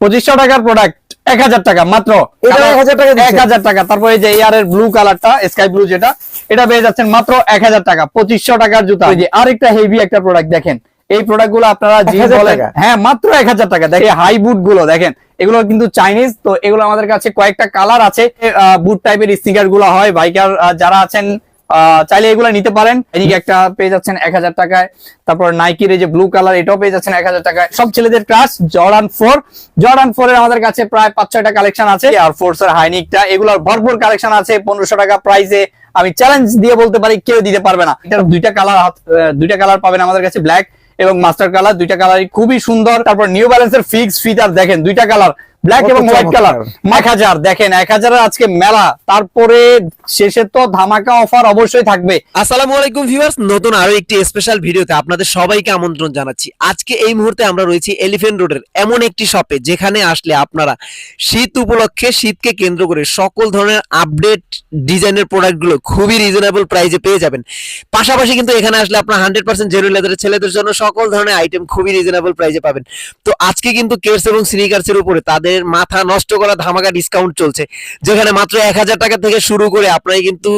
পঁচিশশো টাকার প্রোডাক্ট এক হাজার টাকা মাত্র এটা 1000 টাকা দিচ্ছেন? এক হাজার টাকা। তারপরে এই যে এয়ার এর ব্লু কালারটা স্কাই ব্লু যেটা এটা পেয়ে যাচ্ছেন মাত্র এক হাজার টাকা পঁচিশশো টাকার জুতা। যে আরেকটা হেভি একটা প্রোডাক্ট দেখেন। এই প্রোডাক্টগুলো আপনারা যে 1000 বলেন টাকা? হ্যাঁ মাত্র এক হাজার টাকা। দেখেন হাই বুটগুলো দেখেন এগুলো কিন্তু চাইনিজ তো এগুলো আমাদের কাছে কয়েকটা কালার আছে। বুট টাইপের স্নিকারগুলো হয় বাইকার যারা আছেন চাইলে এগুলো নিতে পারেন। এদিকে একটা পেয়ে যাচ্ছেন এক হাজার টাকায়। তারপর নাইকির যে ব্লু কালার এটাও পেয়ে যাচ্ছেন এক হাজার টাকায়। সব ছেলেদের crush Jordan four Jordan four এর আমাদের কাছে প্রায় পাঁচ ছয়টা কালেকশন আছে। আর ফোর্স এর হাইনিকটা এগুলোর ভরপুর কালেকশন আছে। পনেরোশো টাকা প্রাইসে আমি চ্যালেঞ্জ দিয়ে বলতে পারি, কেউ দিতে পারবে না। এটার দুইটা কালার দুইটা কালার পাবেন আমাদের কাছে ব্ল্যাক এবং মাস্টার কালার দুইটা কালারই খুবই সুন্দর। তারপর নিউ ব্যালেন্সের ফিক্স ফিতার দেখেন, দুইটা কালার ব্ল্যাক এবং হোয়াইট কালার এক হাজার দেখেন এক হাজারের আজকে মেলা। তারপরে শেষে তো ধামাকা অফার অবশ্যই থাকবে। আসসালামু আলাইকুম ভিউয়ার্স নতুন আরও একটি স্পেশাল ভিডিওতে আপনাদের সবাইকে আমন্ত্রণ জানাচ্ছি। আজকে এই মুহূর্তে আমরা রয়েছি এলিফেন্ট রোডের এমন একটি শপে যেখানে আসলে আপনারা শীত উপলক্ষে শীতকে কেন্দ্র করে সকল ধরনের আপডেট ডিজাইনের প্রোডাক্টগুলো খুবই রিজনেবল প্রাইসে পেয়ে যাবেন। পাশাপাশি কিন্তু এখানে আসলে আপনার হান্ড্রেড পার্সেন্ট জেরো লেদারের ছেলেদের জন্য সকল ধরনের আইটেম খুবই রিজনেবল প্রাইসে পাবেন। তো আজকে কিন্তু কেটস এবং স্নিকার্সের উপরে তাদের মাথা নষ্ট করা ধামাকা ডিসকাউন্ট চলছে। যেখানে মাত্র এক হাজার টাকা থেকে শুরু করে আপনারা কিন্তু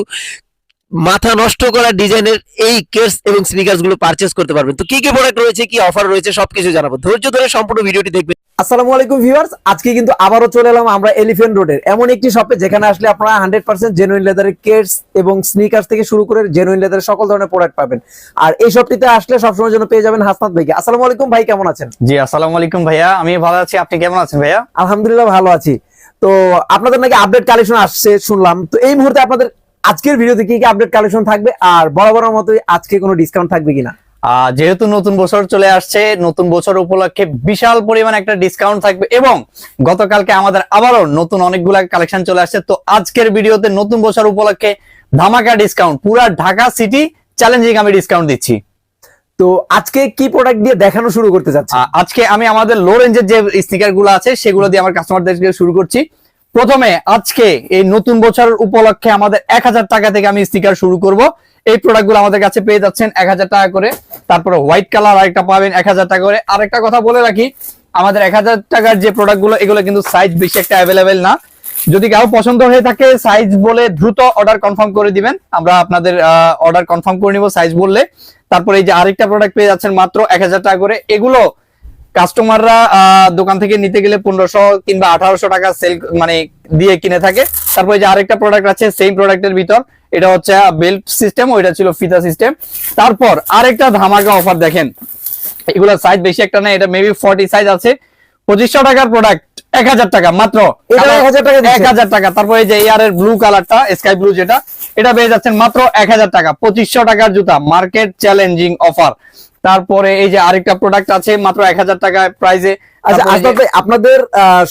মাথা নষ্ট করা ডিজাইনের এই কেস এবং স্নিকার্সগুলো পারচেস করতে পারবেন। তো কি কি প্রোডাক্ট রয়েছে, কি অফার রয়েছে, সবকিছু জানাব। ধৈর্য ধরে সম্পূর্ণ ভিডিওটি দেখবেন। আসসালামু আলাইকুম ভিউয়ার্স আজকে কিন্তু আবারও চলে এলাম আমরা এলিফেন্ট রোডের এমন একটি শপে যেখানে আসলে আপনারা হান্ড্রেড পার্সেন্ট জেনুইন লেদারের কেটস এবং স্নিকার্স থেকে শুরু করে জেনুইন লেদারের সকল ধরনের প্রোডাক্ট পাবেন। আর এই শপটিতে আসলে সবসময় জন্য পেয়ে যাবেন হাসনাত ভাইকে। আসসালামু আলাইকুম ভাই কেমন আছেন? জি আসসালামু আলাইকুম ভাইয়া। আমি ভালো আছি। আপনি কেমন আছেন ভাইয়া? আলহামদুলিল্লাহ ভালো আছি। তো আপনাদের নাকি আপডেট কালেকশন আসছে শুনলাম। তো এই মুহূর্তে আপনাদের আজকের ভিডিওতে কি কি আপডেট কালেকশন থাকবে? আর বরাবরের মতোই আজকে কোনো ডিসকাউন্ট থাকবে কিনা? যেহেতু নতুন বছর চলে আসছে নতুন বছর উপলক্ষে বিশাল পরিমাণ একটা ডিসকাউন্ট থাকবে এবং গতকালকে আমাদের আবারও নতুন অনেকগুলা কালেকশন চলে আসছে। তো আজকের ভিডিওতে নতুন বছর উপলক্ষে ধামাকা ডিসকাউন্ট পুরা ঢাকা সিটি চ্যালেঞ্জিং আমি ডিসকাউন্ট দিচ্ছি। তো আজকে কি প্রোডাক্ট দিয়ে দেখানো শুরু করতে যাচ্ছে আহ, আজকে আমি আমাদের লো রেঞ্জের যে স্টিকারগুলো আছে সেগুলো দিয়ে আমার কাস্টমারদেরকে শুরু করছি। প্রথমে আজকে এই নতুন বছর উপলক্ষে আমাদের এক হাজার টাকা থেকে আমি স্টিকার শুরু করব। এই প্রোডাক্টগুলো আমাদের কাছে পেয়ে যাচ্ছেন এক হাজার টাকা করে। তারপরে হোয়াইট কালার আরেকটা পাবেন এক হাজার টাকা করে। আরেকটা কথা বলে রাখি, আমাদের এক হাজার টাকার যে প্রোডাক্টগুলো, এগুলো কিন্তু সাইজ বেশি একটা অ্যাভেলেবেল না। যদি কারও পছন্দ হয়ে থাকে সাইজ বলে দ্রুত অর্ডার কনফার্ম করে দিবেন। আমরা আপনাদের অর্ডার কনফার্ম করে নিব সাইজ বললে। তারপরে এই যে আরেকটা প্রোডাক্ট পেয়ে যাচ্ছেন মাত্র এক হাজার টাকা করে। এগুলো কাস্টমাররা দোকান থেকে নিতে গেলে পনেরোশো কিংবা আঠারোশো টাকা সেল মানে দিয়ে কিনে থাকে। তারপরে যে আরেকটা প্রোডাক্ট আছে সেম প্রোডাক্টের ভিতর এটা হচ্ছে বেল্ট সিস্টেম ওইটা ছিল ফিতা সিস্টেম তারপর আরেকটা ধামাকা অফার দেখেন। এগুলো সাইজ বেশি একটা না এটা মেবি ফর্টি সাইজ আছে। পঁচিশশো টাকার প্রোডাক্ট এক হাজার টাকা মাত্র। এটা 1000 টাকা দিচ্ছেন? এক হাজার টাকা। তারপরে এই যে এয়ার এর ব্লু কালারটা স্কাই ব্লু যেটা এটা পেয়ে যাচ্ছেন মাত্র এক হাজার টাকা। পঁচিশশো টাকার জুতা মার্কেট চ্যালেঞ্জিং অফার তারপরে এই যে আরেকটা প্রোডাক্ট আছে মাত্র এক হাজার টাকা প্রাইজে আচ্ছা আপনাদের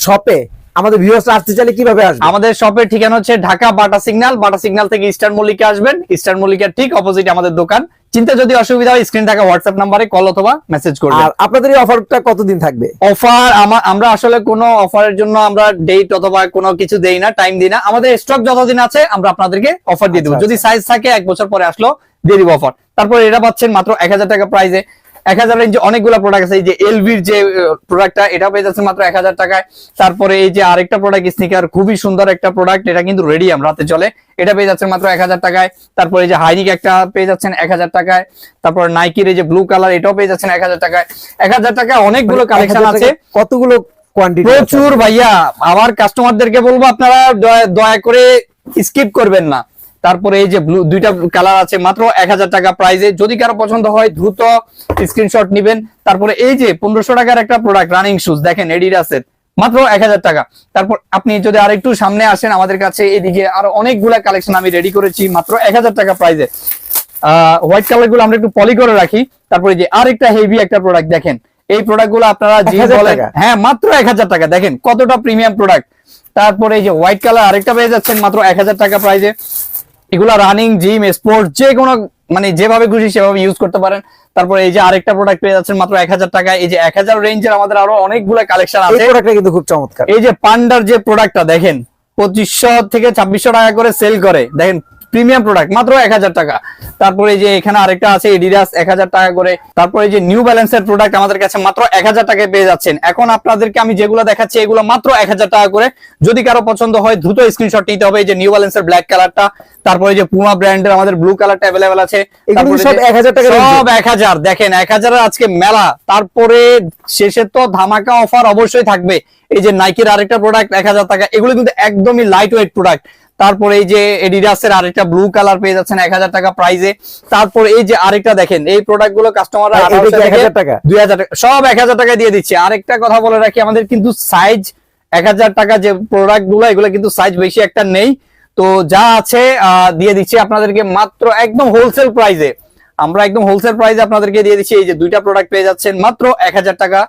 শপে আমাদের ভিউয়ার্সরা আসতে চাইলে কীভাবে আসবে? আমাদের শপের ঠিকানা হচ্ছে Dhaka Bata signal. Bata signal থেকে ইস্টার্ন মল্লিকে আসবেন। ইস্টার্ন মল্লিকার ঠিক অপোজিট আমাদের দোকান। চিন্তা যদি অসুবিধা হয় স্ক্রিন থাকা হোয়াটসঅ্যাপ নাম্বারে কল অথবা মেসেজ করবেন। আর আপনাদের এই অফারটা কতদিন থাকবে? অফার আমরা আসলে কোনো অফারের জন্য আমরা ডেট অথবা কোনো কিছু দেই না টাইম দিই না। আমাদের স্টক যতদিন আছে আমরা আপনাদেরকে অফার দিয়ে দেবো। আচ্ছা, যদি সাইজ থাকে এক বছর পরে আসলো দিয়ে দিব অফার তারপর এটা পাচ্ছেন মাত্র এক হাজার টাকা প্রাইসে এক হাজার রেঞ্জে অনেকগুলো প্রোডাক্ট আছে। এই যে এলভির যে প্রোডাক্টটা এটা পেয়ে যাচ্ছে মাত্র এক হাজার টাকায়। তারপরে এই যে আরেকটা প্রোডাক্ট স্নিকার খুবই সুন্দর একটা প্রোডাক্ট এটা কিন্তু রেডিয়াম রাতে চলে এটা পেয়ে যাচ্ছেন মাত্র এক হাজার টাকায়। তারপরে এই যে হাইনিক একটা পেয়ে যাচ্ছেন এক হাজার টাকায়। তারপর নাইকির এই যে ব্লু কালার এটাও পেয়ে যাচ্ছেন এক হাজার টাকায়। এক হাজার টাকায় অনেকগুলো কালেকশন আছে। কতগুলো কোয়ান্টিটি প্রচুর ভাইয়া। আমার কাস্টমারদেরকে বলব আপনারা দয়া করে স্কিপ করবেন না। তারপরে এই যে ব্লু দুইটা কালার আছে মাত্র এক হাজার টাকা প্রাইজে যদি কারও পছন্দ হয় দ্রুত স্ক্রিনশট নিবেন। তারপরে এই যে পনেরোশো টাকার একটা প্রোডাক্ট রানিং শুজ দেখেন এডিডাসের মাত্র এক হাজার টাকা। তারপর আপনি যদি আর একটু সামনে আসেন আমাদের কাছে এদিকে আরও অনেকগুলা কালেকশন আমি রেডি করেছি মাত্র এক হাজার টাকা প্রাইজে হোয়াইট কালারগুলো আমরা একটু পলি করে রাখি। তারপরে যে আরেকটা হেভি একটা প্রোডাক্ট দেখেন। এই প্রোডাক্টগুলো আপনারা যে 1000 বলেন টাকা? হ্যাঁ মাত্র এক হাজার টাকা। দেখেন কতটা প্রিমিয়াম প্রোডাক্ট তারপরে এই যে হোয়াইট কালার আরেকটা পেয়ে যাচ্ছেন মাত্র এক হাজার টাকা প্রাইজে এগুলা রানিং জিম স্পোর্টস যে কোনো মানে যেভাবে খুশি সেভাবে ইউজ করতে পারেন। তারপরে এই যে আরেকটা প্রোডাক্ট পেয়ে যাচ্ছেন মাত্র এক হাজার টাকা এই যে এক হাজার রেঞ্জের আমাদের আরও অনেকগুলো কালেকশন আছে। প্রোডাক্টটা কিন্তু খুব চমৎকার। এই যে পান্ডার যে প্রোডাক্টটা দেখেন পঁচিশশো থেকে ছাব্বিশশো টাকা করে সেল করে। দেখেন প্রিমিয়াম প্রোডাক্ট মাত্র এক হাজার টাকা। তারপরে যে এখানে আরেকটা আছে এডিডাস এক হাজার টাকা করে। তারপরে যে নিউ ব্যালেন্সের প্রোডাক্ট আমাদের কাছে মাত্র এক হাজার টাকায় পেয়ে যাচ্ছেন। এখন আপনাদেরকে আমি যেগুলো দেখাচ্ছি এগুলো মাত্র এক হাজার টাকা করে। যদি কারও পছন্দ হয় দ্রুত স্ক্রিনশট নিতে হবে। যে নিউ ব্যালেন্সের ব্ল্যাক কালারটা তারপরে যে পুমা ব্র্যান্ডের আমাদের ব্লু কালারটা অ্যাভেলেবেল আছে। সব যে- 1000 টাকার সব এক হাজার। দেখেন এক হাজারের আজকে মেলা। তারপরে শেষে তো ধামাকা অফার অবশ্যই থাকবে। এই যে নাইকির আরেকটা প্রোডাক্ট এক হাজার টাকা। এগুলো কিন্তু একদমই লাইট ওয়েট প্রোডাক্ট তারপরে এই যে এডিডাসের আরেকটা ব্লু কালার পেয়ে যাচ্ছেন এক হাজার টাকা প্রাইজে তারপর এই যে আরেকটা দেখেন এই প্রোডাক্টগুলো কাস্টমাররা আর এটা কি 1000 টাকা? দুই হাজার টাকা সব এক হাজার টাকা দিয়ে দিচ্ছে। আরেকটা কথা বলে রাখি আমাদের কিন্তু সাইজ এক হাজার টাকা যে প্রোডাক্টগুলো এগুলো কিন্তু সাইজ বেশি একটা নেই। তো যা আছে দিয়ে দিচ্ছি আপনাদেরকে মাত্র একদম হোলসেল প্রাইজে আমরা একদম হোলসেল প্রাইজে আপনাদেরকে দিয়ে দিচ্ছি এই যে দুইটা প্রোডাক্ট পেয়ে যাচ্ছেন মাত্র এক হাজার টাকা।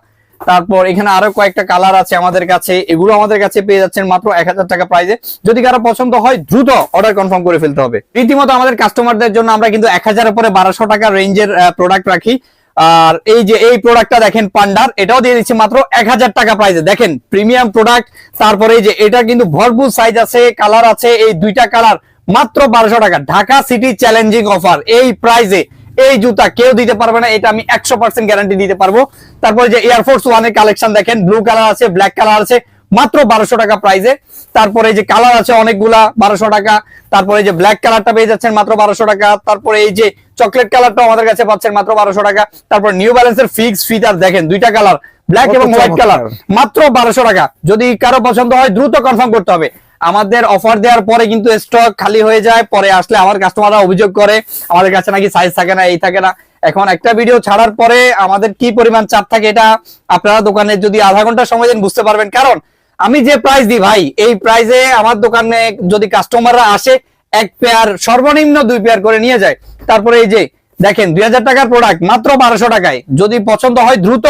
তারপর এখানে আরও কয়েকটা কালার আছে আমাদের কাছে। এগুলো আমাদের কাছে পেয়ে যাচ্ছেন মাত্র এক হাজার টাকা প্রাইজে যদি কারও পছন্দ হয়, দ্রুত অর্ডার কনফার্ম করে ফেলতে হবে। রীতিমতো আমাদের কাস্টমারদের জন্য আমরা কিন্তু এক হাজারের পরে বারোশো টাকা রেঞ্জের প্রোডাক্ট রাখি। আর এই যে এই প্রোডাক্টটা দেখেন পান্ডার এটাও দিয়ে দিচ্ছে মাত্র এক হাজার টাকা প্রাইজে দেখেন প্রিমিয়াম প্রোডাক্ট তারপরে এই যে এটা কিন্তু ভরপুর সাইজ আছে কালার আছে, এই দুইটা কালার মাত্র বারোশো টাকা। ঢাকা সিটি চ্যালেঞ্জিং অফার এই প্রাইজে এই জুতা কেউ দিতে পারবে না এটা আমি একশো পার্সেন্ট গ্যারান্টি দিতে পারব। তারপরে যে এয়ারফোর্স ওয়ানের কালেকশন দেখেন ব্লু কালার আছে ব্ল্যাক কালার আছে মাত্র বারোশো টাকা প্রাইজে তারপরে এই যে কালার আছে অনেকগুলা বারোশো টাকা। তারপরে এই যে ব্ল্যাক কালারটা পেয়ে যাচ্ছেন মাত্র বারোশো টাকা। তারপরে এই যে চকলেট কালারটা আমাদের কাছে পাচ্ছেন মাত্র বারোশো টাকা। তারপর নিউ ব্যালেন্সের ফিক্স ফিতার দেখেন দুইটা কালার ব্ল্যাক এবং হোয়াইট কালার মাত্র বারোশো টাকা। যদি কারও পছন্দ হয় দ্রুত কনফার্ম করতে হবে। আমাদের অফার দেওয়ার পরে কিন্তু স্টক খালি হয়ে যায়, পরে আসলে আমার কাস্টমাররা অভিযোগ করে, আমাদের কাছে নাকি সাইজ থাকে না, এই থাকে না। এখন একটা ভিডিও ছাড়ার পরে আমাদের কি পরিমাণ চাপ থাকে এটা আপনারা দোকানে যদি আধা ঘণ্টা সময় দেন বুঝতে পারবেন। কারণ আমি যে প্রাইস দিই ভাই, এই প্রাইসে আমার দোকানে যদি কাস্টমাররা আসে, এক পেয়ার সর্বনিম্ন দুই পেয়ার করে নিয়ে যায়। তারপরে এই যে, দেখেন দুই হাজার টাকার প্রোডাক্ট মাত্র বারোশো টাকায়। যদি পছন্দ হয় দ্রুত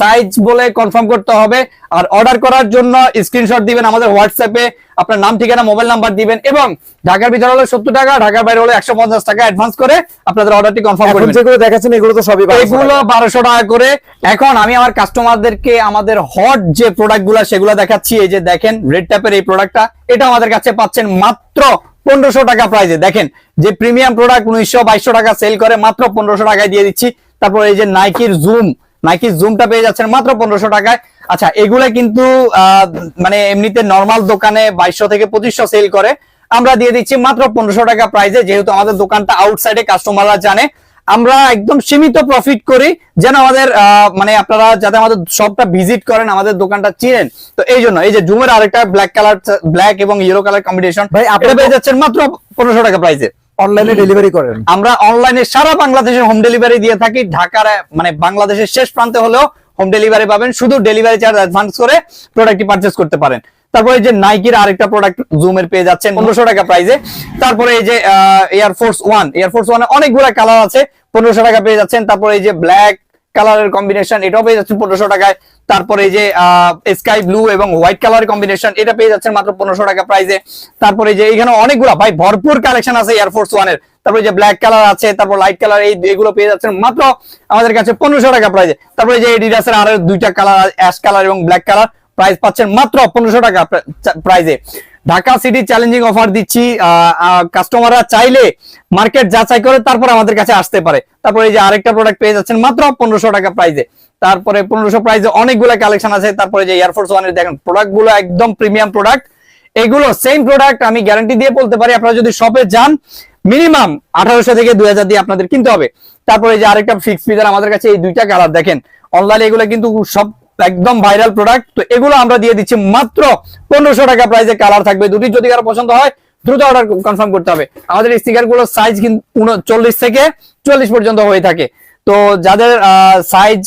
সাইজ বলে কনফার্ম করতে হবে। আর অর্ডার করার জন্য স্ক্রিনশট দিবেন আমাদের হোয়াটসঅ্যাপে আপনার নাম ঠিকানা মোবাইল নাম্বার দিবেন এবং ঢাকার ভিতরে হলে সত্তর টাকা ঢাকার বাইরে হলে একশো পঞ্চাশ টাকা অ্যাডভান্স করে আপনাদের অর্ডারটি কনফার্ম করবেন যেগুলো দেখাচ্ছেন এগুলো তো সবই এগুলো বারোশো টাকা করে। এখন আমি আমার কাস্টমারদেরকে আমাদের হট যে প্রোডাক্টগুলা সেগুলো দেখাচ্ছি। এই যে দেখেন রেড ট্যাপের এই প্রোডাক্টটা এটা আমাদের কাছে পাচ্ছেন মাত্র পনেরোশো টাকা প্রাইজে দেখেন যে প্রিমিয়াম প্রোডাক্ট উনিশশো বাইশশো টাকা সেল করে মাত্র পনেরোশো টাকায় দিয়ে দিচ্ছি। তারপর এই যে নাইকির জুম নাইকির জুমটা পেয়ে যাচ্ছেন মাত্র পনেরোশো টাকায়। আচ্ছা এগুলা কিন্তু আহ, মানে এমনিতে নর্মাল দোকানে বাইশশো থেকে পঁচিশশো সেল করে। আমরা দিয়ে দিচ্ছি মাত্র পনেরোশো টাকা প্রাইজে যেহেতু আমাদের দোকানটা আউটসাইডে কাস্টমাররা জানে। আমরা একদম সীমিত প্রফিট করি যেন আমাদের আহ, মানে আপনারা যাতে আমাদের সবটা ভিজিট করেন আমাদের দোকানটা চিনেন। তো এই জন্য এই যে জুমের আরেকটা ব্ল্যাক কালার ব্ল্যাক এবং ইয়েলো কালার কম্বিনেশন ভাই, আপনি পেয়ে যাচ্ছেন মাত্র পনেরোশো টাকা প্রাইসে অনলাইনে ডেলিভারি করেন। আমরা অনলাইনে সারা বাংলাদেশে হোম ডেলিভারি দিয়ে থাকি। ঢাকার মানে বাংলাদেশের শেষ প্রান্তে হলেও হোম ডেলিভারি পাবেন। শুধু ডেলিভারি চার্জ অ্যাডভান্স করে প্রোডাক্টটি পারচেস করতে পারেন। তারপরে এই যে নাইকির আরেকটা প্রোডাক্ট জুমের পেয়ে যাচ্ছেন পনেরোশো টাকা প্রাইসে তারপরে এই যে এয়ারফোর্স ওয়ান এয়ারফোর্স ওয়ানে অনেকগুলো কালার আছে পনেরোশো টাকা পেয়ে যাচ্ছেন। তারপরে এই যে ব্ল্যাক কালারের কম্বিনেশন এটাও পেয়ে যাচ্ছেন পনেরোশো টাকায়। তারপরে যে স্কাই ব্লু এবং হোয়াইট কালার কম্বিনেশন এটা পেয়ে যাচ্ছেন মাত্র পনেরোশো টাকা প্রাইসে তারপরে যে এখানে অনেকগুলো, ভাই, ভরপুর কালেকশন আছে এয়ারফোর্স ওয়ানের তারপরে যে ব্ল্যাক কালার আছে, তারপর লাইট কালার এই এগুলো পেয়ে যাচ্ছেন মাত্র আমাদের কাছে পনেরোশো টাকা প্রাইসে তারপরে যে এডিডাসের আরও দুইটা কালার অ্যাশ কালার এবং ব্ল্যাক কালার প্রাইস পাচ্ছেন মাত্র পনেরোশো টাকা প্রাইসে ঢাকা সিটি চ্যালেঞ্জিং অফার দিচ্ছি কাস্টমাররা চাইলে মার্কেট যাচাই করে তারপর আমাদের কাছে আসতে পারে। তারপরে এই যে আরেকটা প্রোডাক্ট পেয়ে যাচ্ছেন মাত্র পনেরোশো টাকা প্রাইসে তারপরে পনেরোশো প্রাইসে অনেকগুলো কালেকশন আছে। তারপরে যে এয়ারফোর্স ওয়ানের দেখেন প্রোডাক্টগুলো একদম প্রিমিয়াম প্রোডাক্ট এগুলো সেম প্রোডাক্ট আমি গ্যারান্টি দিয়ে বলতে পারি, আপনারা যদি শপে যান মিনিমাম আঠারোশো থেকে দুই হাজার দিয়ে আপনাদের কিনতে হবে। তারপরে যে আরেকটা ফিক্স ফিজার আমাদের কাছে, এই দুইটা কালার দেখেন। অনলাইনে এগুলো কিন্তু সব একদম ভাইরাল প্রোডাক্ট তো এগুলো আমরা দিয়ে দিচ্ছি মাত্র পনেরোশো টাকা প্রাইসে কালার থাকবে। দুটি যদি কারও পছন্দ হয়, দ্রুত অর্ডার কনফার্ম করতে হবে। আমাদের স্টিকারগুলোর সাইজ কিন্তু উনচল্লিশ থেকে চল্লিশ পর্যন্ত হয়ে থাকে। তো যাদের সাইজ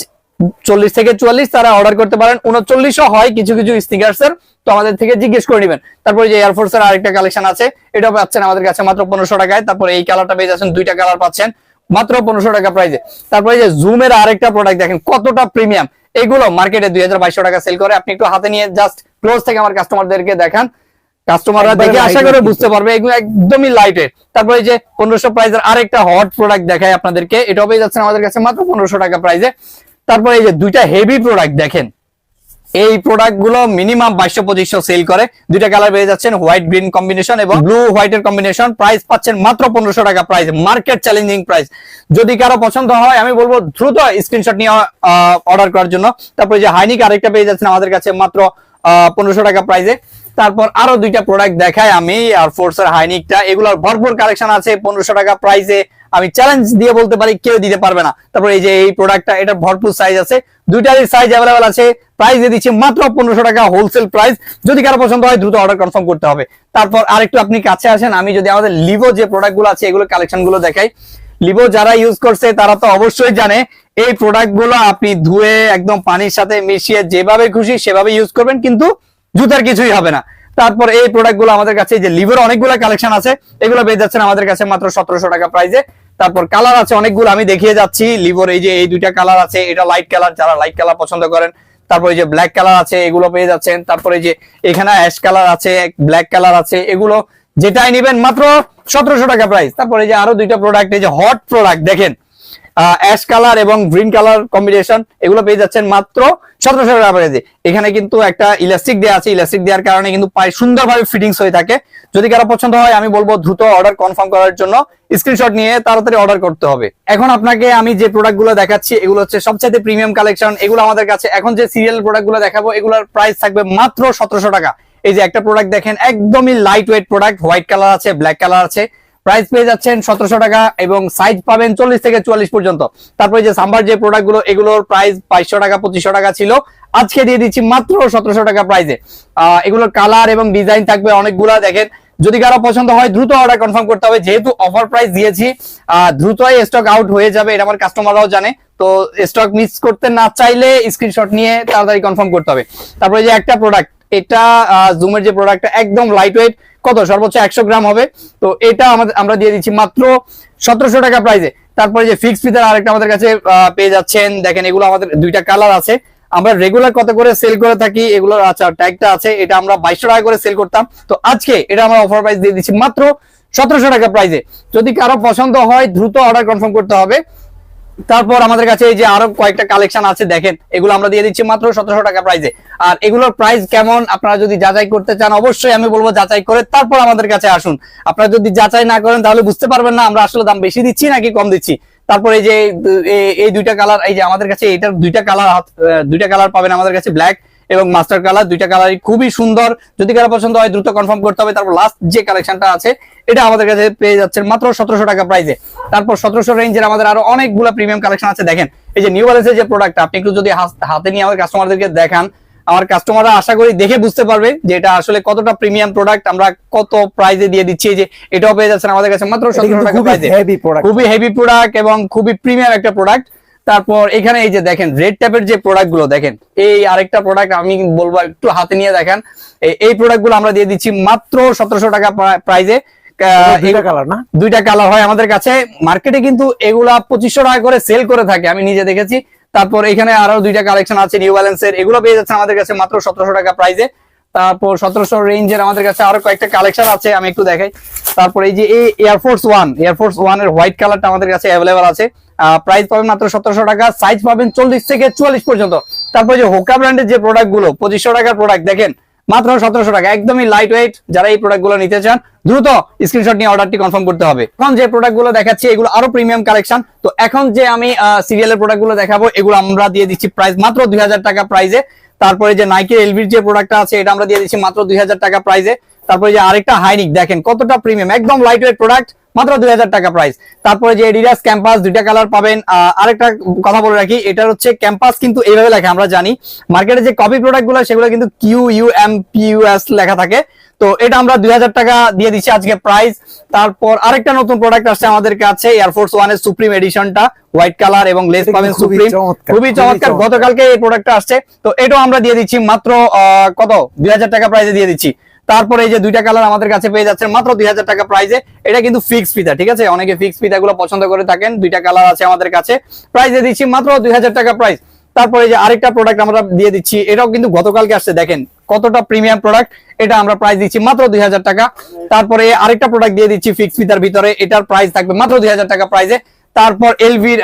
চল্লিশ থেকে চুয়াল্লিশ তারা অর্ডার করতে পারেন। উনচল্লিশও হয় কিছু কিছু স্নিকার্স এর। তো আমাদের থেকে জিজ্ঞেস করে নেবেন। তারপরে যে এয়ারফোর্স এর আরেকটা কালেকশন আছে এটা পাচ্ছেন আমাদের কাছে মাত্র পনেরোশো টাকায়। তারপরে এই কালারটা পেয়ে যাচ্ছেন দুইটা কালার পাচ্ছেন মাত্র পনেরোশো টাকা প্রাইসে তারপরে যে জুমের আরেকটা প্রোডাক্ট দেখেন কতটা প্রিমিয়াম এগুলো মার্কেটে দুই হাজার বাইশশো টাকা সেল করে। আপনি একটু হাতে নিয়ে জাস্ট ক্লোজ থেকে আমার কাস্টমারদেরকে দেখান। কাস্টমাররা দেখে আশা করে বুঝতে পারবে এগুলো একদমই লাইটের তারপরে যে পনেরোশো প্রাইসের আরেকটা হট প্রোডাক্ট দেখায় আপনাদেরকে এটাও পেয়ে যাচ্ছেন আমাদের কাছে মাত্র পনেরোশো টাকা প্রাইসে তারপরে এই যে দুইটা হেভি প্রোডাক্ট দেখেন। এই প্রোডাক্টগুলো মিনিমাম বাইশশো পঁচিশশো সেল করে। দুইটা কালার পেয়ে যাচ্ছেন হোয়াইট গ্রিন কম্বিনেশন এবং ব্লু হোয়াইটের কম্বিনেশন প্রাইস পাচ্ছেন মাত্র পনেরোশো টাকা প্রাইস মার্কেট চ্যালেঞ্জিং প্রাইস যদি কারও পছন্দ হয়, আমি বলব দ্রুত স্ক্রিনশট নিয়ে অর্ডার করার জন্য। তারপরে যে হাইনিক আরেকটা পেয়ে যাচ্ছেন আমাদের কাছে মাত্র পনেরোশো টাকা প্রাইসে তারপর আরও দুইটা প্রোডাক্ট দেখায় আমি, আর ফোর্সের হাইনিকটা। এগুলোর ভরপুর কালেকশন আছে পনেরোশো টাকা প্রাইসে আমি চ্যালেঞ্জ দিয়ে বলতে পারি, কেউ দিতে পারবে না। তারপর এই যে এই প্রোডাক্টটা এটা ভরপুর সাইজ আছে। দুইটারই সাইজ অ্যাভেলেবল আছে। প্রাইস দিয়ে দিচ্ছি মাত্র পনেরোশো টাকা হোলসেল প্রাইস যদি কারও পছন্দ হয়, দ্রুত অর্ডার কনফার্ম করতে হবে। তারপর আরেকটু আপনি কাছে আসেন, আমি যদি আমাদের লিভো যে প্রোডাক্টগুলো আছে, এগুলো কালেকশনগুলো দেখাই। লিভো যারা ইউজ করছে, তারা তো অবশ্যই জানে, এই প্রোডাক্টগুলো আপনি ধুয়ে একদম পানির সাথে মিশিয়ে যেভাবে খুশি সেভাবে ইউজ করবেন, কিন্তু জুতার কিছুই হবে না। তারপর এই প্রোডাক্টগুলো আমাদের কাছে যে লিভের অনেকগুলো কালেকশন আছে, এগুলো পেয়ে যাচ্ছেন আমাদের কাছে মাত্র সতেরোশো টাকা প্রাইসে তারপর কালার আছে অনেকগুলো, আমি দেখিয়ে যাচ্ছি। লিভোর এই যে এই দুইটা কালার আছে, এটা লাইট কালার যারা লাইট কালার পছন্দ করেন। তারপর এই যে ব্ল্যাক কালার আছে, এগুলো পেয়ে যাচ্ছেন। তারপরে যে এখানে অ্যাশ কালার আছে ব্ল্যাক কালার আছে, এগুলো যেটাই নেবেন মাত্র সতেরোশো টাকা প্রাইস তারপরে যে আরও দুইটা প্রোডাক্ট এই যে হট প্রোডাক্ট দেখেন। অ্যাশ কালার এবং গ্রিন কালার কম্বিনেশন এগুলো পেয়ে যাচ্ছেন মাত্র সতেরোশো টাকা প্রাইসে। এখানে কিন্তু একটা ইলাস্টিক দেওয়া আছে। ইলাস্টিক দেওয়ার কারণে কিন্তু পায়ে সুন্দরভাবে ফিটিংস হয়ে থাকে। যদি কারও পছন্দ হয়, আমি বলব দ্রুত অর্ডার কনফার্ম করার জন্য স্ক্রিনশট নিয়ে তাড়াতাড়ি অর্ডার করতে হবে। এখন আপনাকে আমি যে প্রোডাক্টগুলো দেখাচ্ছি, এগুলো হচ্ছে সবচেয়ে প্রিমিয়াম কালেকশন এগুলো আমাদের কাছে এখন যে সিরিয়াল প্রোডাক্টগুলো দেখাবো, এগুলোর প্রাইস থাকবে মাত্র সতেরোশো টাকা। এই যে একটা প্রোডাক্ট দেখেন, একদমই light weight product white colour আছে ব্ল্যাক কালার আছে। প্রাইস পেয়ে যাচ্ছেন সতেরোশো টাকা এবং সাইজ পাবেন চল্লিশ থেকে চুয়াল্লিশ পর্যন্ত। তারপরে যে সাম্বার যে প্রোডাক্টগুলো, এগুলোর প্রাইস বাইশশো টাকা, পঁচিশশো টাকা ছিল। আজকে দিয়ে দিচ্ছি মাত্র সতেরোশো টাকা প্রাইসে এগুলোর কালার এবং ডিজাইন থাকবে অনেকগুলা, দেখেন। যদি কারও পছন্দ হয়, দ্রুত অর্ডার কনফার্ম করতে হবে। যেহেতু অফার প্রাইস দিয়েছি দ্রুতই স্টক আউট হয়ে যাবে, এটা আমার কাস্টমাররাও জানে। তো স্টক মিস করতে না চাইলে স্ক্রিনশট নিয়ে তাড়াতাড়ি কনফার্ম করতে হবে। তারপরে যে একটা প্রোডাক্ট এটা জুমের যে প্রোডাক্টটা একদম লাইট ওয়েট কত? সর্বোচ্চ একশো গ্রাম হবে। তো এটা আমাদের, আমরা দিয়ে দিচ্ছি মাত্র সতেরোশো টাকা প্রাইসে তারপরে যে ফিক্স ফিতার আরেকটা আমাদের কাছে পেয়ে যাচ্ছেন। দেখেন, এগুলো আমাদের দুইটা কালার আছে। আমরা রেগুলার কত করে সেল করে থাকি, এগুলোর আচ্ছা ট্যাগটা আছে। এটা আমরা বাইশশো টাকা করে সেল করতাম। তো আজকে এটা আমরা অফার প্রাইস দিয়ে দিচ্ছি মাত্র সতেরোশো টাকা প্রাইসে যদি কারও পছন্দ হয়, দ্রুত অর্ডার কনফার্ম করতে হবে। তারপর আমাদের কাছে এই যে আরও কয়েকটা কালেকশন আছে, দেখেন, এগুলো আমরা দিয়ে দিচ্ছি মাত্র সতেরোশো টাকা প্রাইজে আর এগুলোর প্রাইস কেমন? আপনারা যদি যাচাই করতে চান, অবশ্যই আমি বলব যাচাই করে তারপর আমাদের কাছে আসুন। আপনারা যদি যাচাই না করেন, তাহলে বুঝতে পারবেন না, আমরা আসলে দাম বেশি দিচ্ছি নাকি কম দিচ্ছি। তারপর এই যে এই দুইটা কালার এই যে আমাদের কাছে এটার দুইটা কালার দুইটা কালার পাবেন আমাদের কাছে ব্ল্যাক এবং মাস্টার কালার দুইটা কালারই খুবই সুন্দর। যদি কারও পছন্দ হয় দ্রুত কনফার্ম করতে হবে। তারপর লাস্ট যে কালেকশনটা আছে এটা আমাদের কাছে পেয়ে যাচ্ছেন মাত্র সতেরোশো টাকা প্রাইসে তারপর সতেরোশো রেঞ্জের আমাদের আরও অনেকগুলো প্রিমিয়াম কালেকশন আছে দেখেন। এই যে নিউ ব্যালেন্সের যে প্রোডাক্ট আপনি একটু যদি হাতে নিয়ে আমাদের কাস্টমারদেরকে দেখান আমার কাস্টমাররা আশা করি দেখে বুঝতে পারবে যে এটা আসলে কতটা প্রিমিয়াম প্রোডাক্ট আমরা কত প্রাইজে দিয়ে দিচ্ছি। যে এটাও পেয়ে যাচ্ছেন আমাদের কাছে মাত্র এটা সতেরো টাকা প্রাইজে খুবই হেভি প্রোডাক্ট এবং খুবই প্রিমিয়াম একটা প্রোডাক্ট তারপর এখানে এই যে দেখেন রেড ট্যাপের যে প্রোডাক্টগুলো দেখেন এই আরেকটা প্রোডাক্ট আমি বলব একটু হাতে নিয়ে দেখেন। এই- প্রোডাক্টগুলো আমরা দিয়ে দিচ্ছি মাত্র সতেরোশো টাকা প্রাইজে দুইটা কালার না? দুইটা কালার হয় আমাদের কাছে। মার্কেটে কিন্তু এগুলা পঁচিশশো টাকা করে সেল করে থাকে আমি নিজে দেখেছি। তারপর এখানে আরও দুইটা কালেকশন আছে নিউ ব্যালেন্সের এগুলো পেয়ে যাচ্ছে আমাদের কাছে মাত্র সতেরোশো টাকা প্রাইসে তারপর সতেরোশো রেঞ্জের আমাদের কাছে আরও কয়েকটা কালেকশন আছে আমি একটু দেখাই। তারপর এই যে এই Air Force one Air Force ওয়ানের হোয়াইট কালারটা আমাদের কাছে অ্যাভেলেবল আছে। প্রাইস পাবেন মাত্র সতেরোশো টাকা সাইজ পাবেন চল্লিশ থেকে চুয়াল্লিশ পর্যন্ত। তারপর যে হোকা ব্র্যান্ডের যে প্রোডাক্টগুলো পঁচিশশো টাকার প্রোডাক্ট দেখেন, মাত্র সতেরোশো টাকা, একদমই লাইট ওয়েট যারা এই প্রোডাক্টগুলো নিতে চান, দ্রুত স্ক্রিনশট নিয়ে অর্ডারটি কনফার্ম করতে হবে। এখন যে প্রোডাক্টগুলো দেখাচ্ছি, এগুলো আরও প্রিমিয়াম কালেকশন তো এখন যে আমি সিরিয়ালের প্রোডাক্টগুলো দেখাবো, এগুলো আমরা দিয়ে দিচ্ছি প্রাইস মাত্র দুই হাজার টাকা প্রাইসে তারপরে যে নাইকি এলভির যে প্রোডাক্টটা আছে, এটা আমরা দিয়ে দিচ্ছি মাত্র দুই হাজার টাকা প্রাইসে তারপরে যে আরেকটা হাইনিক দেখেন কতটা প্রিমিয়াম একদম লাইট ওয়েট প্রোডাক্ট মাত্র দুই হাজার টাকা প্রাইস তারপরে যে এডিডাস ক্যাম্পাস দুইটা কালার পাবেন। আরেকটা কথা বলে রাখি এটা হচ্ছে ক্যাম্পাস কিন্তু এইভাবে লেখা আমরা জানি। মার্কেটে যে কপি প্রোডাক্টগুলো সেগুলো কিন্তু Q U M P U S লেখা থাকে। তো এটা আমরা দুই হাজার টাকা দিয়ে দিচ্ছি আজকে প্রাইস তারপর আরেকটা নতুন প্রোডাক্ট আসছে আমাদের কাছে এয়ারফোর্স ওয়ানের সুপ্রিম এডিশনটা হোয়াইট কালার এবং লেস পাবেন সুপ্রিম খুবই চমৎকার। গতকালকে এই প্রোডাক্টটা আসছে। তো এটাও আমরা দিয়ে দিচ্ছি মাত্র আহ, কত? দুই হাজার টাকা প্রাইসে দিয়ে দিচ্ছি। তারপরে এই যে দুইটা কালার আমাদের কাছে পেয়ে যাচ্ছে মাত্র দুই হাজার টাকা প্রাইসে এটা কিন্তু ফিক্স ফিতা ঠিক আছে? অনেকে ফিক্স ফিতা গুলো পছন্দ করে থাকেন, দুইটা কালার আছে আমাদের কাছে। প্রাইসে দিচ্ছি মাত্র দুই হাজার টাকা প্রাইস তারপরে যে আরেকটা প্রোডাক্ট আমরা দিয়ে দিচ্ছি, এটাও কিন্তু গতকালকে আসছে, দেখেন কতটা প্রিমিয়াম প্রোডাক্ট এটা আমরা প্রাইস দিচ্ছি মাত্র দুই হাজার টাকা। তারপরে আরেকটা প্রোডাক্ট দিয়ে দিচ্ছি ফিক্স ফিতার ভিতরে, এটার প্রাইস থাকবে মাত্র দুই হাজার টাকা প্রাইসে তারপর এলভির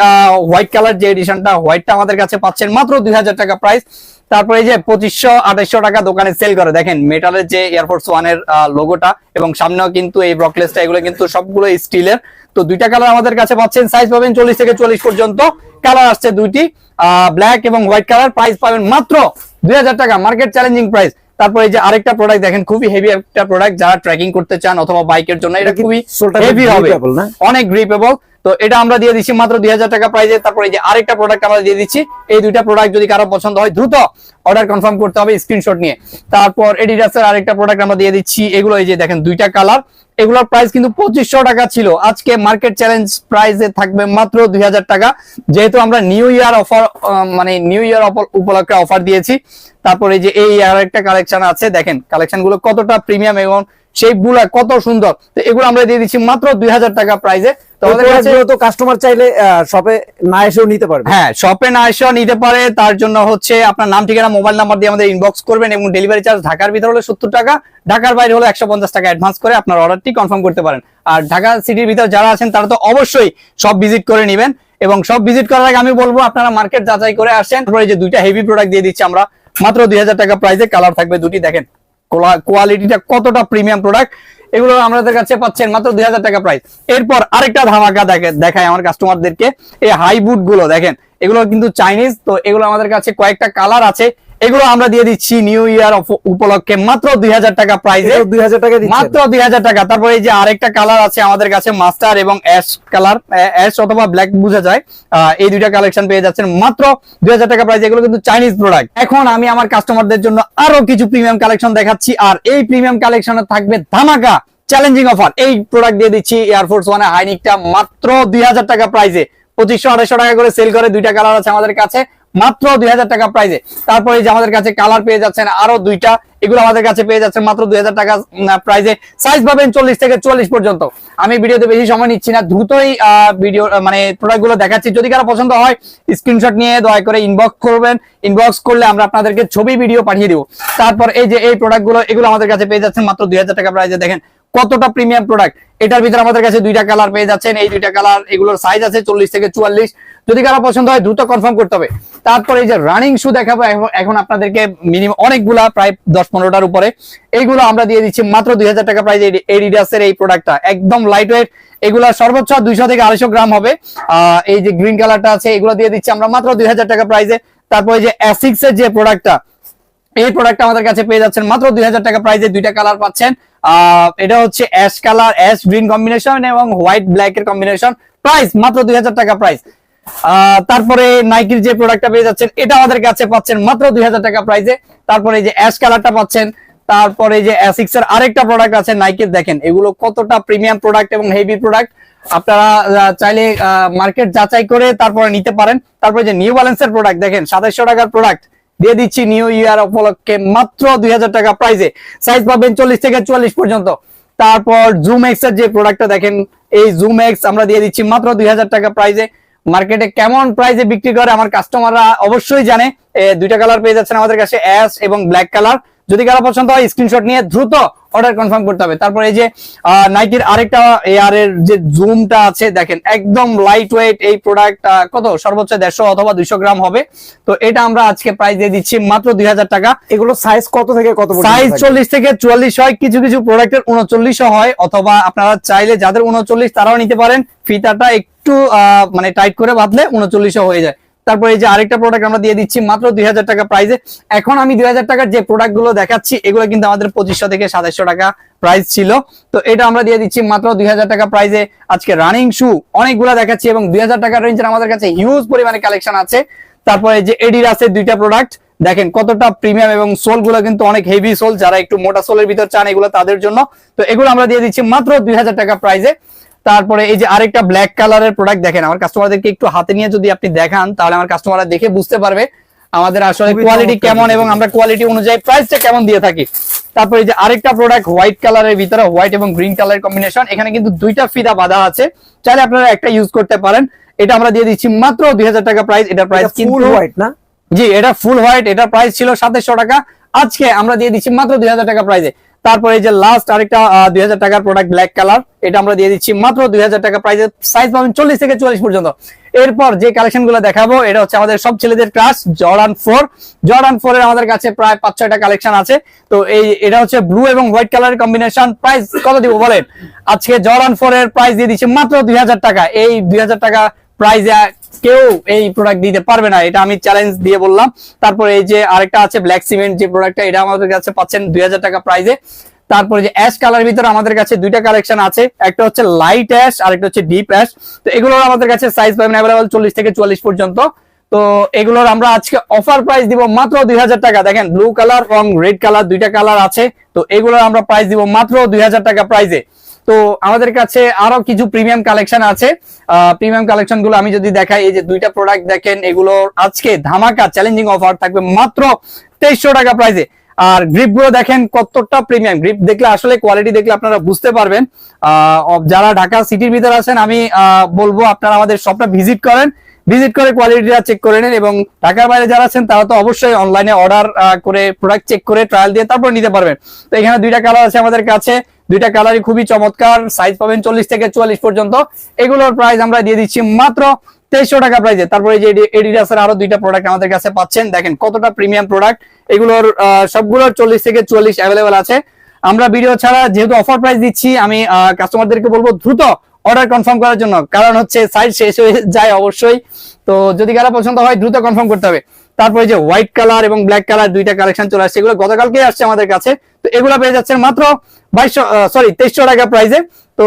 হোয়াইট কালার যে এডিশনটা হোয়াইটটা আমাদের কাছে পাচ্ছেন মাত্র দুই হাজার টাকা প্রাইস তারপর এই যে পঁচিশশো আঠাইশশো টাকা দোকানে সেল করে। দেখেন মেটালের যে এয়ারফোর্স ওয়ানের লোগোটা এবং সামনেও কিন্তু এই ব্রকলেসটা এগুলো কিন্তু সবগুলো স্টিলের। তো দুইটা কালার আমাদের কাছে পাচ্ছেন। সাইজ পাবেন চল্লিশ থেকে চল্লিশ পর্যন্ত। কালার আসছে দুইটি ব্ল্যাক এবং হোয়াইট কালার প্রাইস পাবেন মাত্র দুই হাজার টাকা। মার্কেট চ্যালেঞ্জিং প্রাইস তারপর এই যে আরেকটা প্রোডাক্ট দেখেন খুবই হেভি একটা প্রোডাক্ট যারা ট্রেকিং করতে চান অথবা বাইকের জন্য এটা খুবই হেভি হবে? অনেক গ্রিপেবল তো এটা আমরা দিয়ে দিচ্ছি মাত্র দুই হাজার টাকা প্রাইজে তারপরে এই যে আরেকটা প্রোডাক্ট আমরা দিয়ে দিচ্ছি, এই দুইটা প্রোডাক্ট যদি কারও পছন্দ হয়, দ্রুত অর্ডার কনফার্ম করতে হবে স্ক্রিনশট নিয়ে। তারপর এডিডাসের আরেকটা প্রোডাক্ট আমরা দিয়ে দিচ্ছি, এগুলো এই যে দেখেন দুইটা কালার এগুলোর প্রাইস কিন্তু পঁচিশশো টাকা ছিল। আজকে মার্কেট চ্যালেঞ্জ প্রাইসে থাকবে মাত্র দুই হাজার টাকা। যেহেতু আমরা নিউ ইয়ার অফার মানে নিউ ইয়ার উপলক্ষে অফার দিয়েছি। তারপরে যে এই আরেকটা কালেকশন আছে, দেখেন কালেকশনগুলো কতটা প্রিমিয়াম এবং শেপগুলা কত সুন্দর। তো এগুলো আমরা দিয়ে দিচ্ছি মাত্র দুই হাজার টাকা প্রাইসে তো আমাদের কাছে প্রোডাক্টগুলো তো কাস্টমার চাইলে শপে না এসেও নিতে পারবে। হ্যাঁ শপে না এসেও নিতে পারে। তার জন্য হচ্ছে আপনার নাম ঠিকানা মোবাইল নাম্বার দিয়ে আমাদের ইনবক্স করবেন এবং ডেলিভারি চার্জ ঢাকার ভিতরে হলে সত্তর টাকা ঢাকার বাইরে হলে একশো পঞ্চাশ টাকা অ্যাডভান্স করে আপনার অর্ডারটি কনফার্ম করতে পারেন। আর ঢাকা সিটির ভিতরে যারা আছেন তারা তো অবশ্যই সব ভিজিট করে নেবেন এবং সব ভিজিট করার আগে আমি বলব আপনারা মার্কেট যাচাই করে আসেন। তারপরে যে দুইটা হেভি প্রোডাক্ট দিয়ে দিচ্ছি আমরা মাত্র দুই হাজার টাকা প্রাইসে কালার থাকবে দুটি দেখেন। কোয়ালিটিটা কতটা প্রিমিয়াম প্রোডাক্ট এগুলো আমাদের কাছে পাচ্ছেন মাত্র দুই হাজার টাকা প্রাইস এরপর আরেকটা ধামাকা দেখে দেখায় আমার কাস্টমারদেরকে এই হাই বুটগুলো দেখেন, এগুলো কিন্তু চাইনিজ তো এগুলো আমাদের কাছে কয়েকটা কালার আছে। এগুলো আমরা দিয়ে দিচ্ছি নিউ ইয়ার উপলক্ষে মাত্র দুই হাজার টাকা প্রাইসে দুই হাজার টাকা মাত্র দুই হাজার টাকা। তারপরে এই যে আরেকটা কালার আছে আমাদের কাছে মাস্টার এবং অ্যাশ কালার অ্যাশ অথবা ব্ল্যাক বোঝা যায়। এই দুইটা কালেকশন পেয়ে যাচ্ছেন মাত্র দুই হাজার টাকা প্রাইস এগুলো কিন্তু চাইনিজ প্রোডাক্ট এখন আমি আমার কাস্টমারদের জন্য আরও কিছু প্রিমিয়াম কালেকশন দেখাচ্ছি আর এই প্রিমিয়াম কালেকশনে থাকবে ধামাকা চ্যালেঞ্জিং অফার এই প্রোডাক্ট দিয়ে দিচ্ছি এয়ারফোর্স ওয়ানে হাইনিকটা মাত্র দুই হাজার টাকা প্রাইসে পঁচিশশো আড়াইশো টাকা করে সেল করে দুইটা কালার আছে আমাদের কাছে। মাত্র দুই হাজার টাকা প্রাইসে তারপরে যে আমাদের কাছে কালার পেয়ে যাচ্ছেন আরও দুইটা। এগুলো আমাদের কাছে পেয়ে যাচ্ছেন মাত্র দুই হাজার টাকা প্রাইসে সাইজ পাবেন চল্লিশ থেকে চুয়াল্লিশ পর্যন্ত। আমি ভিডিওতে বেশি সময় নিচ্ছি না, দ্রুতই ভিডিও মানে প্রোডাক্টগুলো দেখাচ্ছি। যদি কারও পছন্দ হয় স্ক্রিনশট নিয়ে দয়া করে ইনবক্স করবেন। ইনবক্স করলে আমরা আপনাদেরকে ছবি ভিডিও পাঠিয়ে দিব। তারপর এই যে এই প্রোডাক্টগুলো, এগুলো আমাদের কাছে পেয়ে যাচ্ছেন মাত্র দুই হাজার টাকা প্রাইসে দেখেন কতটা প্রিমিয়াম প্রোডাক্ট এটার ভিতরে আমাদের কাছে দুইটা কালার পেয়ে যাচ্ছেন। এই দুইটা কালার এগুলোর সাইজ আছে চল্লিশ থেকে চুয়াল্লিশ। যদি কারও পছন্দ হয়, দ্রুত কনফার্ম করতে হবে। তারপরে এই যে রানিং শু দেখাবো এখন- আপনাদেরকে মিনিমাম অনেকগুলা, প্রায় দশ পনেরোটার উপরে। এইগুলো আমরা দিয়ে দিচ্ছি মাত্র দুই হাজার টাকা প্রাইস এডিডাসের এই প্রোডাক্টটা একদম লাইট ওয়েট এগুলা সর্বোচ্চ দুইশো থেকে আড়াইশো গ্রাম হবে। এই যে গ্রিন কালারটা আছে, এগুলো দিয়ে দিচ্ছি আমরা মাত্র দুই হাজার টাকা প্রাইসে তারপরে যে অ্যাসিক্স এর যে প্রোডাক্টটা এই প্রোডাক্ট আমাদের কাছে পেয়ে যাচ্ছেন মাত্র দুই হাজার টাকা প্রাইসে দুইটা কালার পাচ্ছেন। এটা হচ্ছে ash colour ash green combination এবং হোয়াইট ব্ল্যাক এর কম্বিনেশন প্রাইস মাত্র দুই হাজার টাকা প্রাইস তারপরে নাইকির যে প্রোডাক্টটা পেয়ে যাচ্ছেন, এটা আমাদের কাছে পাচ্ছেন মাত্র দুই হাজার টাকা প্রাইসে তারপরে এই যে অ্যাশ কালারটা পাচ্ছেন, তারপরে যে অ্যাসিক্স এর আরেকটা প্রোডাক্ট আছে নাইকের দেখেন, এগুলো কতটা প্রিমিয়াম প্রোডাক্ট এবং হেভি প্রোডাক্ট আপনারা চাইলে মার্কেট যাচাই করে তারপরে নিতে পারেন। তারপরে যে নিউ ব্যালেন্সের প্রোডাক্ট দেখেন, সাতাইশশো টাকার প্রোডাক্ট দিয়ে দিচ্ছি নিউ ইয়ার উপলক্ষে মাত্র দুই হাজার টাকা প্রাইসে সাইজ পাবেন চল্লিশ থেকে চুয়াল্লিশ পর্যন্ত। তারপর জুম এক্সের যে প্রোডাক্টটা দেখেন, এই জুম এক্স আমরা দিয়ে দিচ্ছি মাত্র দুই হাজার টাকা প্রাইসে মার্কেটে কেমন প্রাইসে বিক্রি করে আমার কাস্টমাররা অবশ্যই জানে। দুইটা কালার পেয়ে যাচ্ছেন আমাদের কাছে অ্যাশ এবং ব্ল্যাক কালার যদি কারও পছন্দ হয় স্ক্রিনশট নিয়ে দ্রুত অর্ডার কনফার্ম করতে হবে। তারপর এই যে নাইকির আরেকটা এয়ার এর যে জুমটা আছে দেখেন একদম লাইট ওয়েট এই প্রোডাক্ট কত? সর্বোচ্চ দেড়শো অথবা দুইশো গ্রাম হবে। তো এটা আমরা আজকে প্রাইস দিয়ে দিচ্ছি মাত্র দুই হাজার টাকা। এগুলো সাইজ কত থেকে কত সাইজ? চল্লিশ থেকে চুয়াল্লিশ হয় কিছু কিছু প্রোডাক্টের উনচল্লিশও হয় অথবা আপনারা চাইলে যাদের উনচল্লিশ তারাও নিতে পারেন। ফিতাটা একটু আহ, মানে টাইট করে বাঁধলে উনচল্লিশও হয়ে যায়। তারপরে যে আরেকটা প্রোডাক্ট আমরা দিয়ে দিচ্ছি মাত্র দুই হাজার টাকা প্রাইসে এখন আমি দুই হাজার টাকার যে প্রোডাক্টগুলো দেখাচ্ছি, এগুলো কিন্তু আমাদের পঁচিশশো থেকে সাতাশশো টাকা প্রাইস ছিল। তো এটা আমরা দিয়ে দিচ্ছি মাত্র দুই হাজার টাকা প্রাইসে আজকে রানিং শু অনেকগুলো দেখাচ্ছি এবং দুই হাজার টাকার রেঞ্জের আমাদের কাছে হিউজ পরিমাণে কালেকশন আছে। তারপরে যে এডির আছে দুইটা প্রোডাক্ট দেখেন কতটা প্রিমিয়াম এবং সোলগুলো কিন্তু অনেক হেভি সোল যারা একটু মোটা সোলের ভিতর চান এগুলো তাদের জন্য। তো এগুলো আমরা দিয়ে দিচ্ছি মাত্র দুই হাজার টাকা প্রাইসে তারপরে এই যে আরেকটা ব্ল্যাক কালারের প্রোডাক্ট দেখেন আমার কাস্টমারদেরকে একটু হাতে নিয়ে যদি আপনি দেখান তাহলে আমার কাস্টমাররা দেখে বুঝতে পারবে আমাদের আসলে কোয়ালিটি কেমন এবং আমরা কোয়ালিটি অনুযায়ী প্রাইসটা কেমন দিয়ে থাকি। তারপরে এই যে আরেকটা প্রোডাক্ট হোয়াইট কালারের ভিতরে হোয়াইট এবং গ্রিন কালারের কম্বিনেশন এখানে কিন্তু দুইটা ফিদা বাঁধা আছে। চাইলে আপনারা একটা ইউজ করতে পারেন। এটা আমরা দিয়ে দিচ্ছি মাত্র দুই হাজার টাকা প্রাইস এটা প্রাইস কিন্তু ফুল হোয়াইট না? জি এটা ফুল হোয়াইট এটা প্রাইস ছিল সাতাশশো টাকা। আজকে আমরা দিয়ে দিচ্ছি মাত্র দুই হাজার টাকা প্রাইসে তারপরে এই যে লাস্ট আরেকটা দুই হাজার টাকার প্রোডাক্ট ব্ল্যাক কালার এটা আমরা দিয়ে দিচ্ছি মাত্র দুই হাজার টাকা প্রাইসে সাইজ পাবেন চল্লিশ থেকে চুয়াল্লিশ পর্যন্ত। এরপর যে কালেকশনগুলো দেখাবো, এটা হচ্ছে আমাদের সব ছেলেদের crush Jordan four Jordan four এর আমাদের কাছে প্রায় পাঁচ, ছয়টা কালেকশন আছে। তো এই, এটা হচ্ছে ব্লু এবং হোয়াইট কালারের কম্বিনেশন প্রাইস কত দিব বলেন? আজকে জর্ডান ফোর এর প্রাইস দিয়ে দিচ্ছি মাত্র দুই হাজার টাকা। এই দুই হাজার টাকা প্রাইসে কেউ এই প্রোডাক্ট দিতে পারবে না, এটা আমি চ্যালেঞ্জ দিয়ে বললাম। তারপরে এই যে আরেকটা আছে ব্ল্যাক সিমেন্ট যে প্রোডাক্টটা এটা আমাদের কাছে পাচ্ছেন দুই হাজার টাকা প্রাইসে তারপরে যে অ্যাশ কালার ভিতরে আমাদের কাছে দুইটা কালেকশন আছে, একটা হচ্ছে লাইট অ্যাশ আর একটা হচ্ছে ডিপ অ্যাশ তো এগুলোর আমাদের কাছে সাইজ পাবেন অ্যাভেলেবল চল্লিশ থেকে চুয়াল্লিশ পর্যন্ত। তো এগুলোর আমরা আজকে অফার প্রাইস দিব মাত্র দুই হাজার টাকা। দেখেন ব্লু কালার এবং রেড কালার দুইটা কালার আছে। তো এগুলোর আমরা প্রাইস দিব মাত্র দুই হাজার টাকা প্রাইসে তো আমাদের কাছে আরও কিছু প্রিমিয়াম কালেকশন আছে। প্রিমিয়াম কালেকশনগুলো আমি যদি দেখাই, এই যে দুইটা প্রোডাক্ট দেখেন, এগুলো আজকে ধামাকা চ্যালেঞ্জিং অফার থাকবে মাত্র তেইশশো টাকা প্রাইসে আর গ্রিপগুলো দেখেন কতটা প্রিমিয়াম গ্রিপ দেখলে আসলে কোয়ালিটি দেখলে আপনারা বুঝতে পারবেন। যারা ঢাকা সিটির ভিতরে আছেন, আমি বলব আপনারা আমাদের শপটা ভিজিট করেন। ভিজিট করে কোয়ালিটিটা চেক করে নেন এবং ঢাকার বাইরে যারা আছেন, তারা তো অবশ্যই অনলাইনে অর্ডার করে প্রোডাক্ট চেক করে ট্রায়াল দিয়ে তারপর নিতে পারবেন। তো এখানে দুইটা কালার আছে আমাদের কাছে। দুইটা কালারই খুবই চমৎকার সাইজ পাবেন চল্লিশ থেকে চুয়াল্লিশ পর্যন্ত। এগুলোর প্রাইস আমরা দিয়ে দিচ্ছি মাত্র তেইশশো টাকা প্রাইসে তারপরে যে এডিডাসের আরও দুইটা প্রোডাক্ট আমাদের কাছে পাচ্ছেন, দেখেন কতটা প্রিমিয়াম প্রোডাক্ট এগুলোর সবগুলোর চল্লিশ থেকে চুয়াল্লিশ অ্যাভেলেবেল আছে। আমরা ভিডিও ছাড়া যেহেতু অফার প্রাইস দিচ্ছি, আমি কাস্টমারদেরকে বলব দ্রুত অর্ডার কনফার্ম করার জন্য। কারণ হচ্ছে সাইজ শেষ হয়ে যায় অবশ্যই। তো যদি কারও পছন্দ হয়, দ্রুত কনফার্ম করতে হবে। তারপরে যে হোয়াইট কালার এবং ব্ল্যাক কালার দুইটা কালেকশন চলে আসছে, এগুলো গতকালকে আসছে আমাদের কাছে। তো এগুলো পেয়ে যাচ্ছেন মাত্র বাইশশো সরি তেইশশো টাকা প্রাইসে তো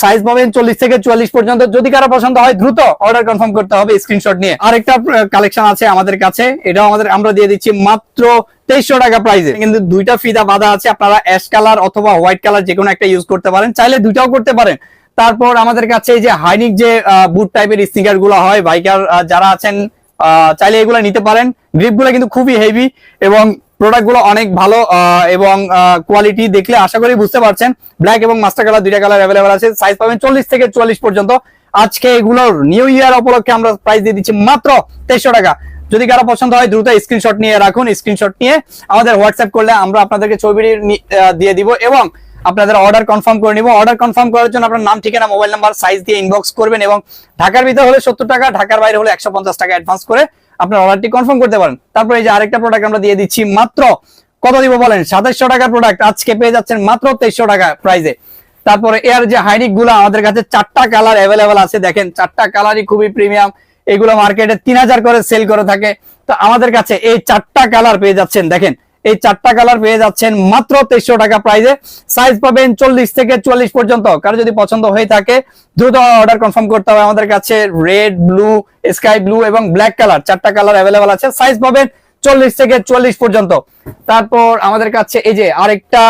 সাইজ পাবেন চল্লিশ থেকে চুয়াল্লিশ পর্যন্ত। যদি কারও পছন্দ হয়, দ্রুত অর্ডার কনফার্ম করতে হবে স্ক্রিনশট নিয়ে। আরেকটা কালেকশন আছে আমাদের কাছে। এটাও আমাদের, আমরা দিয়ে দিচ্ছি মাত্র তেইশশো টাকা প্রাইসে কিন্তু দুইটা ফিদা বাঁধা আছে, আপনারা অ্যাশ কালার অথবা হোয়াইট কালার যে কোনো একটা ইউজ করতে পারেন। চাইলে দুইটাও করতে পারেন। তারপর আমাদের কাছে এই যে হাইনিক যে বুট টাইপের স্নিকারগুলো হয় বাইকার যারা আছেন চাইলে এগুলো নিতে পারেন। গ্রিপগুলো কিন্তু খুবই হেভি এবং প্রোডাক্টগুলো অনেক ভালো এবং কোয়ালিটি দেখলে আশা করি বুঝতে পারছেন। ব্ল্যাক এবং মাস্টার কালার দুইটা কালার অ্যাভেলেবেল আছে। সাইজ পাবেন চল্লিশ থেকে চুয়াল্লিশ পর্যন্ত। আজকে এগুলোর নিউ ইয়ার উপলক্ষে আমরা প্রাইস দিয়ে দিচ্ছি মাত্র তেইশশো টাকা। যদি কারও পছন্দ হয়, দ্রুত স্ক্রিনশট নিয়ে রাখুন। স্ক্রিনশট নিয়ে আমাদের হোয়াটসঅ্যাপ করলে আমরা আপনাদেরকে ছবি দিয়ে দিব এবং আপনাদের অর্ডার কনফার্ম করে নিব। অর্ডার কনফার্ম করার জন্য আপনার নাম, ঠিকানা মোবাইল নাম্বার সাইজ দিয়ে ইনবক্স করবেন এবং ঢাকার ভিতরে হলে সত্তর টাকা, ঢাকার বাইরে হলে একশো পঞ্চাশ টাকা অ্যাডভান্স করে আপনার অর্ডারটি কনফার্ম করতে পারেন। তারপরে এই যে আরেকটা প্রোডাক্ট আমরা দিয়ে দিচ্ছি, মাত্র কত দিব বলেন? সাতাইশশো টাকার প্রোডাক্ট আজকে পেয়ে যাচ্ছেন মাত্র তেইশশো টাকা প্রাইসে তারপরে এর যে হাইনিকগুলো, আমাদের কাছে চারটা কালার অ্যাভেলেবেল আছে, দেখেন, চারটা কালারই খুবই প্রিমিয়াম এগুলো মার্কেটে তিন হাজার করে সেল করে থাকে। তো আমাদের কাছে এই চারটা কালার পেয়ে যাচ্ছেন, দেখেন। এই চারটা কালার পেয়ে যাচ্ছেন মাত্র তেইশশো টাকা প্রাইসে সাইজ পাবেন চল্লিশ থেকে চুয়াল্লিশ পর্যন্ত। কারও যদি পছন্দ হয়ে থাকে, দ্রুত অর্ডার কনফার্ম করতে হবে আমাদের কাছে। রেড ব্লু স্কাই ব্লু এবং ব্ল্যাক কালার চারটা কালার অ্যাভেলেবেল আছে। সাইজ পাবেন চল্লিশ থেকে চুয়াল্লিশ পর্যন্ত। তারপর আমাদের কাছে এই যে আরেকটা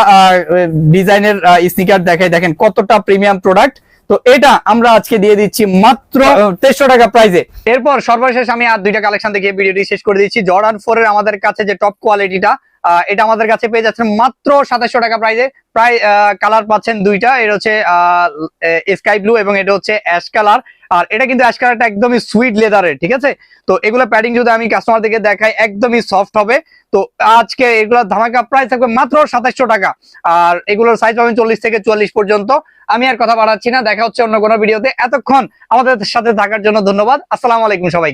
ডিজাইনের স্নিকার দেখে দেখেন কতটা প্রিমিয়াম প্রোডাক্ট তো এটা আমরা আজকে দিয়ে দিচ্ছি মাত্র তেইশশো টাকা প্রাইসে এরপর সর্বশেষ আমি আর দুইটা কালেকশন দেখিয়ে ভিডিওটি শেষ করে দিচ্ছি। জর্ডান ফোর এর আমাদের কাছে যে টপ কোয়ালিটিটা এটা আমাদের কাছে পেয়ে যাচ্ছেন মাত্র সাতাশশো টাকা প্রাইসে প্রায় কালার পাচ্ছেন দুইটা। এটা হচ্ছে স্কাই ব্লু এবং এটা হচ্ছে অ্যাশ কালার আর এটা কিন্তু অ্যাশ কালারটা একদমই সুইট লেদারের ঠিক আছে? তো এগুলো প্যাডিং যদি আমি কাস্টমারদেরকে দেখাই, একদমই সফট হবে। তো আজকে এগুলোর ধামাকা প্রাইস থাকবে মাত্র সাতাশশো টাকা। আর এগুলোর সাইজ পাবেন চল্লিশ থেকে চুয়াল্লিশ পর্যন্ত। আমি আর কথা বাড়াচ্ছি না। দেখা হচ্ছে অন্য কোনো ভিডিওতে এতক্ষণ আমাদের সাথে থাকার জন্য ধন্যবাদ। আসসালামু আলাইকুম সবাইকে।